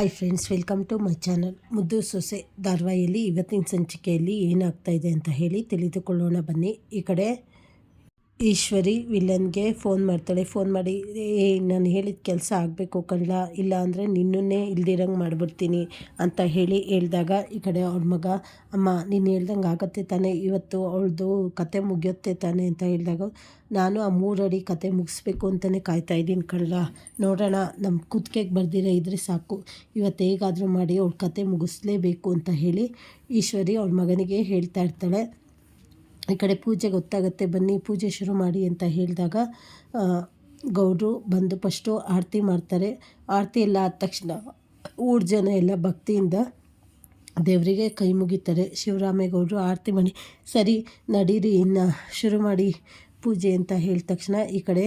Hi friends welcome to my channel ಮುದ್ದು ಸೊಸೆ ಧಾರವಾಹಿಯಲ್ಲಿ ಇವತ್ತಿನ ಸಂಚಿಕೆಯಲ್ಲಿ ಏನಾಗ್ತಾ ಇದೆ ಅಂತ ಹೇಳಿ ತಿಳಿದುಕೊಳ್ಳೋಣ ಬನ್ನಿ. ಈ ಕಡೆ ಈಶ್ವರಿ ವಿಲನ್ಗೆ ಫೋನ್ ಮಾಡ್ತಾಳೆ. ಫೋನ್ ಮಾಡಿ, ಏ, ನಾನು ಹೇಳಿದ ಕೆಲಸ ಆಗಬೇಕು ಕಳ್ಳ ಇಲ್ಲ ಅಂದರೆ ನಿನ್ನನ್ನೇ ಇಲ್ದಿರಂಗೆ ಮಾಡಿಬಿಡ್ತೀನಿ ಅಂತ ಹೇಳಿ ಹೇಳಿದಾಗ ಈ ಕಡೆ ಅವ್ಳ ಮಗ, ಅಮ್ಮ, ನೀನು ಹೇಳ್ದಂಗೆ ಆಗತ್ತೆ ತಾನೇ, ಇವತ್ತು ಅವಳದು ಕತೆ ಮುಗಿಯುತ್ತೆ ತಾನೇ ಅಂತ ಹೇಳಿದಾಗ, ನಾನು ಆ ಮೂರಡಿ ಕತೆ ಮುಗಿಸ್ಬೇಕು ಅಂತಲೇ ಕಾಯ್ತಾ ಇದ್ದೀನಿ ಕಳ್ಳ ನೋಡೋಣ ನಮ್ಮ ಕುತ್ತಿಗೆಗೆ ಬರ್ದಿರೋ ಇದ್ರೆ ಸಾಕು. ಇವತ್ತು ಹೇಗಾದರೂ ಮಾಡಿ ಅವಳ ಕತೆ ಮುಗಿಸ್ಲೇಬೇಕು ಅಂತ ಹೇಳಿ ಈಶ್ವರಿ ಅವ್ಳ ಮಗನಿಗೆ ಹೇಳ್ತಾ ಇರ್ತಾಳೆ. ಈ ಕಡೆ ಪೂಜೆ ಗೊತ್ತಾಗುತ್ತೆ, ಬನ್ನಿ, ಪೂಜೆ ಶುರು ಮಾಡಿ ಅಂತ ಹೇಳಿದಾಗ ಗೌಡರು ಬಂದು ಫಸ್ಟು ಆರತಿ ಮಾಡ್ತಾರೆ. ಆರತಿ ಎಲ್ಲ ಆದ ತಕ್ಷಣ ಊರು ಜನ ಎಲ್ಲ ಭಕ್ತಿಯಿಂದ ದೇವರಿಗೆ ಕೈ ಮುಗಿತಾರೆ. ಶಿವರಾಮೇಗೌಡರು ಆರತಿ ಮಾಡಿ, ಸರಿ, ನಡೀರಿ, ಇನ್ನು ಶುರು ಮಾಡಿ ಪೂಜೆ ಅಂತ ಹೇಳಿದ ತಕ್ಷಣ ಈ ಕಡೆ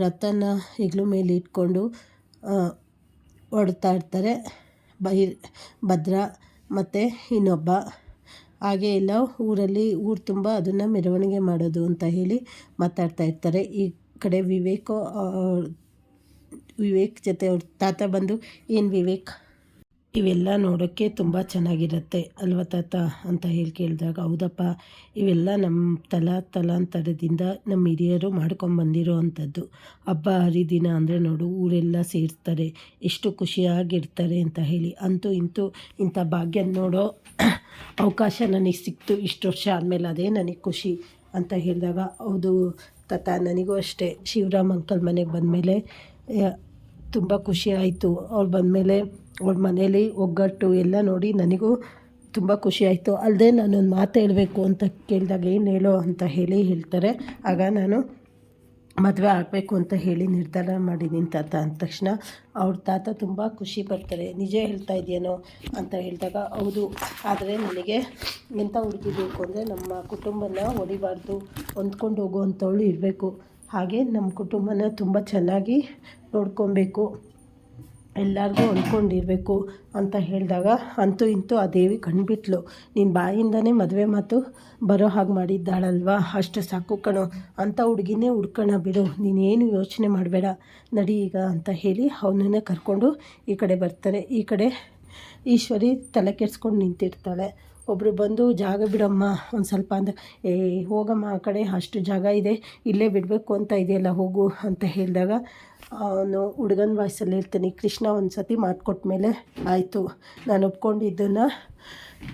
ರಥನ ಹೆಗ್ಲು ಮೇಲೆ ಇಟ್ಕೊಂಡು ಹೊಡ್ತಾ ಇರ್ತಾರೆ. ಬೈ ಭದ್ರ ಮತ್ತು ಇನ್ನೊಬ್ಬ ಹಾಗೆ ಎಲ್ಲ ಊರಲ್ಲಿ ಊರು ತುಂಬ ಅದನ್ನು ಮೆರವಣಿಗೆ ಮಾಡೋದು ಅಂತ ಹೇಳಿ ಮಾತಾಡ್ತಾ ಇರ್ತಾರೆ. ಈ ಕಡೆ ವಿವೇಕ್ ವಿವೇಕ್ ಜೊತೆ ಅವ್ರ ತಾತ ಬಂದು, ಏನು ವಿವೇಕ್? ಇವೆಲ್ಲ ನೋಡೋಕ್ಕೆ ತುಂಬ ಚೆನ್ನಾಗಿರುತ್ತೆ, ಅಲ್ವ ತಾತ? ಅಂತ ಹೇಳಿ ಕೇಳಿದಾಗ, ಹೌದಪ್ಪ, ಇವೆಲ್ಲ ನಮ್ಮ ತಲಾ ತಲಾಂತರದಿಂದ ನಮ್ಮ ಹಿರಿಯರು ಮಾಡ್ಕೊಂಬಂದಿರೋ ಅಂಥದ್ದು ಹಬ್ಬ, ಹರಿದಿನ ಅಂದರೆ ನೋಡು, ಊರೆಲ್ಲ ಸೇರ್ತಾರೆ, ಎಷ್ಟು ಖುಷಿಯಾಗಿರ್ತಾರೆ ಅಂತ ಹೇಳಿ. ಅಂತೂ ಇಂತೂ ಇಂಥ ಭಾಗ್ಯ ನೋಡೋ ಅವಕಾಶ ನನಗೆ ಸಿಕ್ತು. ಇಷ್ಟು ವರ್ಷ ಆದಮೇಲೆ ಅದೇ ನನಗೆ ಖುಷಿ ಅಂತ ಹೇಳಿದಾಗ, ಹೌದು ತಾತ, ನನಗೂ ಅಷ್ಟೇ. ಶಿವರಾಮ್ ಅಂಕಲ್ ಮನೆಗೆ ಬಂದಮೇಲೆ ತುಂಬ ಖುಷಿ ಆಯಿತು. ಅವ್ರು ಬಂದಮೇಲೆ ಅವ್ರ ಮನೇಲಿ ಒಗ್ಗಟ್ಟು ಎಲ್ಲ ನೋಡಿ ನನಗೂ ತುಂಬ ಖುಷಿ ಆಯಿತು. ಅಲ್ಲದೆ ನಾನೊಂದು ಮಾತು ಹೇಳಬೇಕು ಅಂತ ಕೇಳಿದಾಗ ಏನು ಹೇಳೋ ಅಂತ ಹೇಳಿ ಹೇಳ್ತಾರೆ. ಆಗ ನಾನು ಮದುವೆ ಆಗಬೇಕು ಅಂತ ಹೇಳಿ ನಿರ್ಧಾರ ಮಾಡಿದ್ದೀನಿ ತಾತ ಅಂದ ತಕ್ಷಣ ಅವ್ರ ತಾತ ತುಂಬ ಖುಷಿ ಪಡ್ತಾರೆ. ನಿಜ ಹೇಳ್ತಾ ಇದೆಯೇನೋ ಅಂತ ಹೇಳಿದಾಗ, ಹೌದು, ಆದರೆ ನನಗೆ ಎಂಥ ಹುಡುಗಿ ಬೇಕು ಅಂದರೆ ನಮ್ಮ ಕುಟುಂಬನ ಹೊಡಿಬಾರ್ದು ಹೊಂದ್ಕೊಂಡು ಹೋಗುವಂಥವಳು ಇರಬೇಕು. ಹಾಗೆ ನಮ್ಮ ಕುಟುಂಬನ ತುಂಬ ಚೆನ್ನಾಗಿ ನೋಡ್ಕೊಬೇಕು. ಎಲ್ಲರಿಗೂ ಅಂದ್ಕೊಂಡಿರಬೇಕು ಅಂತ ಹೇಳಿದಾಗ ಅಂತೂ ಇಂತೂ ಆ ದೇವಿ ಕಂಡುಬಿಟ್ಲು ನಿನ್ನ ಬಾಯಿಂದನೇ ಮದುವೆ ಮಾತು ಬರೋ ಹಾಗೆ ಮಾಡಿದ್ದಾಳಲ್ವಾ? ಅಷ್ಟು ಸಾಕು ಕಣೋ. ಅಂಥ ಹುಡುಗಿನೇ ಹುಡ್ಕೋಣ ಬಿಡು. ನೀನೇನು ಯೋಚನೆ ಮಾಡಬೇಡ. ನಡಿ ಈಗ ಅಂತ ಹೇಳಿ ಅವನನ್ನೇ ಕರ್ಕೊಂಡು ಈ ಕಡೆ ಬರ್ತಾರೆ ಈ ಕಡೆ ಈಶ್ವರಿ ತಲೆ ಕೆಡ್ಸ್ಕೊಂಡು ನಿಂತಿರ್ತಾಳೆ. ಒಬ್ಬರು ಬಂದು, ಜಾಗ ಬಿಡಮ್ಮ. ಒಂದು ಸ್ವಲ್ಪ ಅಂದರೆ ಏ, ಹೋಗಮ್ಮ. ಆ ಕಡೆ ಅಷ್ಟು ಜಾಗ ಇದೆ. ಇಲ್ಲೇ ಬಿಡಬೇಕು ಅಂತ ಇದೆಯಲ್ಲ, ಹೋಗು, ಅಂತ ಹೇಳಿದಾಗ ಅವನು ಹುಡುಗನ ವಾಯ್ಸಲ್ಲಿ ಇರ್ತೀನಿ. ಕೃಷ್ಣ ಒಂದು ಸತಿ ಮಾತು ಮೇಲೆ, ಆಯಿತು, ನಾನು ಒಪ್ಕೊಂಡಿದ್ದನ್ನು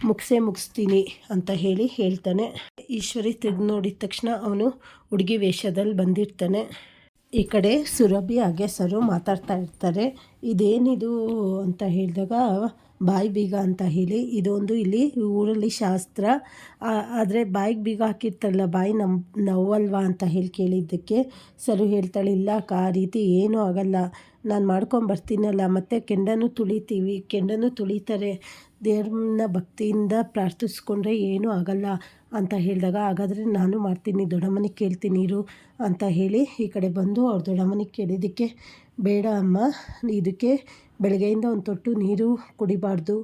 ಮುಗಿಸೇ ಮುಗಿಸ್ತೀನಿ ಅಂತ ಹೇಳಿ ಹೇಳ್ತಾನೆ. ಈಶ್ವರಿ ತೆಗೆದು ನೋಡಿದ ತಕ್ಷಣ ಅವನು ಹುಡುಗಿ ವೇಷದಲ್ಲಿ ಬಂದಿರ್ತಾನೆ. ಈ ಕಡೆ ಸುರಭಿ ಹಾಗೆ ಸರು ಮಾತಾಡ್ತಾ ಇರ್ತಾರೆ. ಇದೇನಿದು? ಅಂತ ಹೇಳಿದಾಗ ಬಾಯಿ ಬೀಗ ಅಂತ ಹೇಳಿ ಇದೊಂದು ಇಲ್ಲಿ ಊರಲ್ಲಿ ಶಾಸ್ತ್ರ. ಆದರೆ ಬಾಯಿಗೆ ಬೀಗ ಹಾಕಿರ್ತಾರಲ್ಲ, ಬಾಯಿ ನಮ್ಮ ನೋವಲ್ವಾ ಅಂತ ಹೇಳಿ ಕೇಳಿದ್ದಕ್ಕೆ ಸರು ಹೇಳ್ತಾಳೆ, ಇಲ್ಲ ಅಕ್ಕ, ಆ ರೀತಿ ಏನೂ ಆಗಲ್ಲ. ನಾನು ಮಾಡ್ಕೊಂಬರ್ತೀನಲ್ಲ ಮತ್ತು ಕೆಂಡನೂ ತುಳಿತೀವಿ, ಕೆಂಡನೂ ತುಳಿತಾರೆ. ದೇವ್ರನ್ನ ಭಕ್ತಿಯಿಂದ ಪ್ರಾರ್ಥಿಸ್ಕೊಂಡ್ರೆ ಏನೂ ಆಗಲ್ಲ ಅಂತ ಹೇಳಿದಾಗ, ಹಾಗಾದರೆ ನಾನು ಮಾಡ್ತೀನಿ, ದೊಡ್ಡಮ್ಮನಿಗೆ ಕೇಳ್ತೀನಿ ಇರು ಅಂತ ಹೇಳಿ ಈ ಕಡೆ ಬಂದು ಅವ್ರು ದೊಡ್ಡಮ್ಮನಿಗೆ ಕೇಳಿದ್ದಕ್ಕೆ, ಬೇಡ ಅಮ್ಮ, ಇದಕ್ಕೆ ಬೆಳಗ್ಗೆಯಿಂದ ಒಂದು ತೊಟ್ಟು ನೀರು ಕುಡಿಬಾರ್ದು,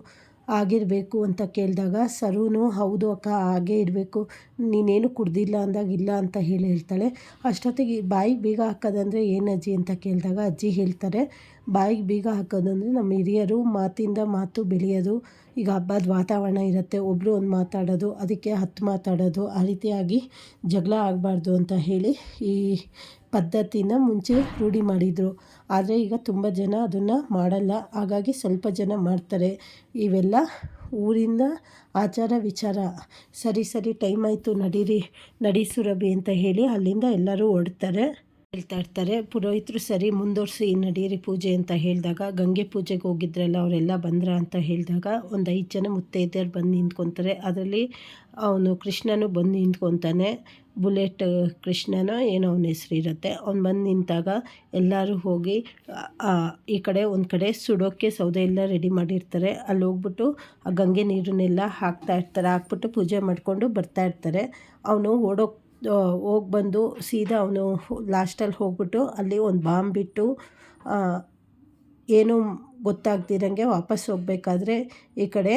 ಆಗಿರಬೇಕು ಅಂತ ಕೇಳಿದಾಗ, ಸರೂನು, ಹೌದು ಅಕ್ಕ, ಹಾಗೇ ಇರಬೇಕು. ನೀನೇನು ಕುಡ್ದಿಲ್ಲ ಅಂದಾಗ ಇಲ್ಲ ಅಂತ ಹೇಳಿ ಹೇಳ್ತಾಳೆ. ಅಷ್ಟೊತ್ತಿಗೆ ಬಾಯಿಗೆ ಬೀಗ ಹಾಕೋದಂದರೆ ಏನು ಅಜ್ಜಿ? ಅಂತ ಕೇಳಿದಾಗ ಅಜ್ಜಿ ಹೇಳ್ತಾರೆ ಬಾಯಿಗೆ ಬೀಗ ಹಾಕೋದಂದರೆ ನಮ್ಮ ಹಿರಿಯರು ಮಾತಿಂದ ಮಾತು ಬೆಳೆಯೋದು. ಈಗ ಹಬ್ಬದ ವಾತಾವರಣ ಇರುತ್ತೆ ಒಬ್ಬರು ಒಂದು ಮಾತಾಡೋದು, ಅದಕ್ಕೆ ಹತ್ತು ಮಾತಾಡೋದು, ಆ ರೀತಿಯಾಗಿ ಜಗಳ ಆಗಬಾರ್ದು ಅಂತ ಹೇಳಿ ಈ ಪದ್ಧತಿನ ಮುಂಚೆ ರೂಢಿ ಮಾಡಿದರು. ಆದರೆ ಈಗ ತುಂಬ ಜನ ಅದನ್ನು ಮಾಡಲ್ಲ. ಹಾಗಾಗಿ ಸ್ವಲ್ಪ ಜನ ಮಾಡ್ತಾರೆ. ಇವೆಲ್ಲ ಊರಿಂದ ಆಚಾರ ವಿಚಾರ. ಸರಿ ಸರಿ, ಟೈಮ್ ಆಯಿತು, ನಡೀರಿ, ನಡಿ ಅಂತ ಹೇಳಿ ಅಲ್ಲಿಂದ ಎಲ್ಲರೂ ಹೊರಡ್ತಾರೆ. ಹೇಳ್ತಾ ಇರ್ತಾರೆ. ಪುರೋಹಿತರು ಸರಿ ಮುಂದುವರ್ಸಿ ನಡೀರಿ ಪೂಜೆ ಅಂತ ಹೇಳಿದಾಗ, ಗಂಗೆ ಪೂಜೆಗೆ ಹೋಗಿದ್ರಲ್ಲ ಅವರೆಲ್ಲ ಬಂದ್ರ ಅಂತ ಹೇಳಿದಾಗ ಒಂದು ಐದು ಜನ ಮುತ್ತೈದೆಯರು ಬಂದು ನಿಂತ್ಕೊತಾರೆ. ಅದರಲ್ಲಿ ಅವನು ಕೃಷ್ಣನು ಬಂದು ನಿಂತ್ಕೊತಾನೆ. ಬುಲೆಟ್ ಕೃಷ್ಣನ ಏನೋ ಅವನ ಹೆಸರು ಇರುತ್ತೆ. ಅವ್ನು ಬಂದು ನಿಂತಾಗ ಎಲ್ಲರೂ ಹೋಗಿ ಈ ಕಡೆ ಒಂದು ಕಡೆ ಸುಡೋಕ್ಕೆ ಸೌದೆ ಎಲ್ಲ ರೆಡಿ ಮಾಡಿರ್ತಾರೆ. ಅಲ್ಲಿ ಹೋಗ್ಬಿಟ್ಟು ಆ ಗಂಗೆ ನೀರನ್ನೆಲ್ಲ ಹಾಕ್ತಾ ಇರ್ತಾರೆ. ಹಾಕ್ಬಿಟ್ಟು ಪೂಜೆ ಮಾಡಿಕೊಂಡು ಬರ್ತಾ ಇರ್ತಾರೆ. ಅವನು ಓಡೋಗಿ ಹೋಗಿ ಬಂದು ಸೀದಾ ಅವನು ಲಾಸ್ಟಲ್ಲಿ ಹೋಗ್ಬಿಟ್ಟು ಅಲ್ಲಿ ಒಂದು ಬಾಂಬ್ ಬಿಟ್ಟು ಏನು ಗೊತ್ತಾಗ್ದಿರಂಗೆ ವಾಪಸ್ ಹೋಗಬೇಕಾದ್ರೆ ಈ ಕಡೆ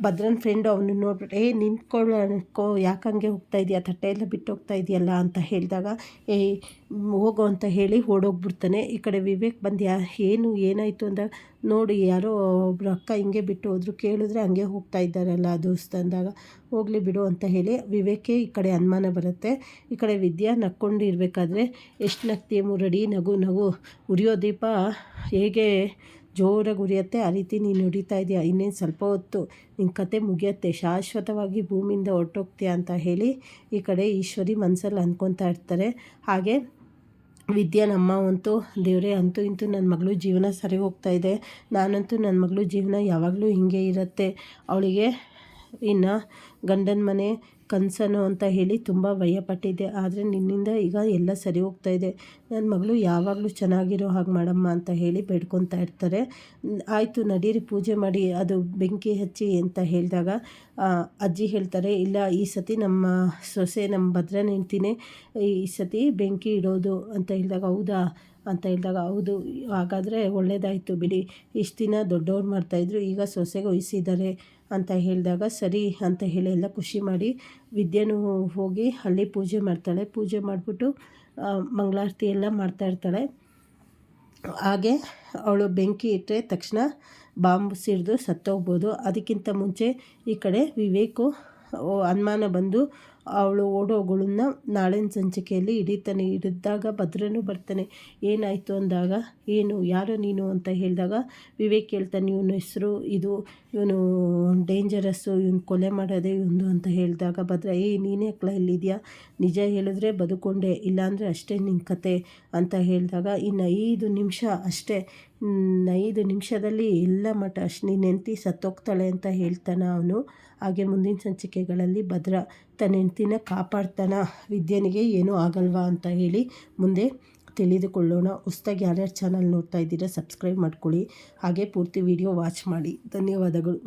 ಭದ್ರನ ಫ್ರೆಂಡು ಅವನು ನೋಡ್ಬಿಟ್ಟು, ಏ, ನಿಂತ್ಕೊಳ್ಳೋ ಅನ್ಕೋ, ಯಾಕೆ ಹಂಗೆ ಹೋಗ್ತಾ ಇದೆಯಾ? ತಟ್ಟೆ ಎಲ್ಲ ಬಿಟ್ಟು ಹೋಗ್ತಾ ಇದೆಯಲ್ಲ? ಅಂತ ಹೇಳಿದಾಗ, ಏ, ಹೋಗು ಅಂತ ಹೇಳಿ ಓಡೋಗ್ಬಿಡ್ತಾನೆ. ಈ ಕಡೆ ವಿವೇಕ್ ಬಂದು ಯಾ, ಏನು, ಏನಾಯಿತು ಅಂದಾಗ, ನೋಡಿ, ಯಾರೋ ಒಬ್ರು ಅಕ್ಕ ಹಿಂಗೆ ಬಿಟ್ಟು ಹೋದ್ರು. ಕೇಳಿದ್ರೆ ಹಂಗೆ ಹೋಗ್ತಾ ಇದ್ದಾರಲ್ಲ ದೋಸ್ತ ಅಂದಾಗ, ಹೋಗಲಿ ಬಿಡು ಅಂತ ಹೇಳಿ ವಿವೇಕೆ ಈ ಕಡೆ ಅನುಮಾನ ಬರುತ್ತೆ. ಈ ಕಡೆ ವಿದ್ಯಾ ನಕ್ಕೊಂಡು ಇರಬೇಕಾದ್ರೆ ಎಷ್ಟು ನಗ್ತೀಯ ಮುರಡಿ ನಗು ನಗು, ಉರಿಯೋ ದೀಪ ಹೇಗೆ ಜೋರಾಗಿ ಉರಿಯತ್ತೆ ಆ ರೀತಿ ನೀನು ಹೊಡಿತಾ ಇದೆಯಾ. ಇನ್ನೇನು ಸ್ವಲ್ಪ ಹೊತ್ತು ನಿನ್ನ ಕತೆ ಮುಗಿಯತ್ತೆ. ಶಾಶ್ವತವಾಗಿ ಭೂಮಿಯಿಂದ ಹೊರಟೋಗ್ತೀಯ ಅಂತ ಹೇಳಿ ಈ ಕಡೆ ಈಶ್ವರಿ ಮನಸ್ಸಲ್ಲಿ ಅಂದ್ಕೊತಾ ಇರ್ತಾರೆ. ಹಾಗೆ ವಿದ್ಯಾ ನಮ್ಮ ಅಂತೂ ದೇವರೇ ಅಂತೂ ಇಂತೂ ನನ್ನ ಮಗಳು ಜೀವನ ಸರಿ ಹೋಗ್ತಾ ಇದೆ. ನಾನಂತೂ ನನ್ನ ಮಗಳು ಜೀವನ ಯಾವಾಗಲೂ ಹಿಂಗೆ ಇರುತ್ತೆ. ಅವಳಿಗೆ ಇನ್ನು ಗಂಡನ ಮನೆ ಕನಸನು ಅಂತ ಹೇಳಿ ತುಂಬ ಭಯಪಟ್ಟಿದ್ದೆ. ಆದರೆ ನಿನ್ನಿಂದ ಈಗ ಎಲ್ಲ ಸರಿ ಹೋಗ್ತಾ ಇದೆ. ನನ್ನ ಮಗಳು ಯಾವಾಗಲೂ ಚೆನ್ನಾಗಿರೋ ಹಾಗೆ ಮಾಡಮ್ಮ ಅಂತ ಹೇಳಿ ಬೇಡ್ಕೊತಾ ಇರ್ತಾರೆ. ಆಯಿತು ನಡೀರಿ, ಪೂಜೆ ಮಾಡಿ, ಅದು ಬೆಂಕಿ ಹಚ್ಚಿ ಅಂತ ಹೇಳಿದಾಗ ಅಜ್ಜಿ ಹೇಳ್ತಾರೆ, ಇಲ್ಲ, ಈ ಸತಿ ನಮ್ಮ ಸೊಸೆ, ನಮ್ಮ ಭದ್ರ ಹೆಂಡ್ತಿನೇ ಈ ಸತಿ ಬೆಂಕಿ ಇಡೋದು ಅಂತ ಹೇಳಿದಾಗ, ಹೌದಾ? ಅಂತ ಹೇಳಿದಾಗ, ಹೌದು, ಹಾಗಾದರೆ ಒಳ್ಳೆಯದಾಯಿತು ಬಿಡಿ. ಇಷ್ಟು ದಿನ ದೊಡ್ಡವ್ರು ಮಾಡ್ತಾಯಿದ್ರು ಈಗ ಸೊಸೆಗೆ ವಹಿಸಿದ್ದಾರೆ ಅಂತ ಹೇಳಿದಾಗ, ಸರಿ ಅಂತ ಹೇಳಿ ಎಲ್ಲ ಖುಷಿ ಮಾಡಿ ವಿದ್ಯೆನೂ ಹೋಗಿ ಅಲ್ಲಿ ಪೂಜೆ ಮಾಡ್ತಾಳೆ. ಪೂಜೆ ಮಾಡಿಬಿಟ್ಟು ಮಂಗಳಾರತಿ ಎಲ್ಲ ಮಾಡ್ತಾಯಿರ್ತಾಳೆ ಹಾಗೆ ಅವಳು ಬೆಂಕಿ ಇಟ್ಟರೆ ತಕ್ಷಣ ಬಾಂಬ್ ಸಿಡಿದು ಸತ್ತೋಗ್ಬೋದು. ಅದಕ್ಕಿಂತ ಮುಂಚೆ ಈ ಕಡೆ ವಿವೇಕು ಅನುಮಾನ ಬಂದು ಅವಳು ಓಡೋಗಳನ್ನ ನಾಳಿನ ಸಂಚಿಕೆಯಲ್ಲಿ ಹಿಡಿತಾನೆ, ಹಿಡಿದಾಗ ಭದ್ರನು ಬರ್ತಾನೆ. ಏನಾಯಿತು ಅಂದಾಗ, ಏನು, ಯಾರು ನೀನು ಅಂತ ಹೇಳಿದಾಗ, ವಿವೇಕ್ ಹೇಳ್ತಾನೆ, ಇವನ ಹೆಸರು, ಇದು, ಇವನು ಡೇಂಜರಸ್ಸು ಇವನು ಕೊಲೆ ಮಾಡೋದೇ ಇವನು ಅಂತ ಹೇಳಿದಾಗ ಭದ್ರ, ಏ, ನೀನೇ ಕ್ಲ ಇಲ್ಲಿದೆಯಾ? ನಿಜ ಹೇಳಿದ್ರೆ ಬದುಕೊಂಡೆ, ಇಲ್ಲಾಂದರೆ ಅಷ್ಟೇ ನಿನ್ನ ಕತೆ ಅಂತ ಹೇಳಿದಾಗ, ಇನ್ನು ಐದು ನಿಮಿಷ ಅಷ್ಟೇ ಐದು ನಿಮಿಷದಲ್ಲಿ ಎಲ್ಲ ಮಠ. ನೀನು ಹೆಂಡ್ತಿ ಸತ್ತೋಗ್ತಾಳೆ ಅಂತ ಹೇಳ್ತಾನೆ ಅವನು. ಹಾಗೆ ಮುಂದಿನ ಸಂಚಿಕೆಗಳಲ್ಲಿ ಭದ್ರ ತನ್ನ ಹೆಂಡ್ತಿನ ಕಾಪಾಡ್ತಾನ. ವಿದ್ಯನಿಗೆ ಏನೂ ಆಗಲ್ವಾ ಅಂತ ಹೇಳಿ ಮುಂದೆ ತಿಳಿದುಕೊಳ್ಳೋಣ. ಹೊಸ್ದಾಗಿ ಯಾರ್ಯಾರು ಚಾನಲ್ ನೋಡ್ತಾ ಇದ್ದೀರಾ, ಸಬ್ಸ್ಕ್ರೈಬ್ ಮಾಡ್ಕೊಳ್ಳಿ. ಹಾಗೆ ಪೂರ್ತಿ ವಿಡಿಯೋ ವಾಚ್ ಮಾಡಿ. ಧನ್ಯವಾದಗಳು.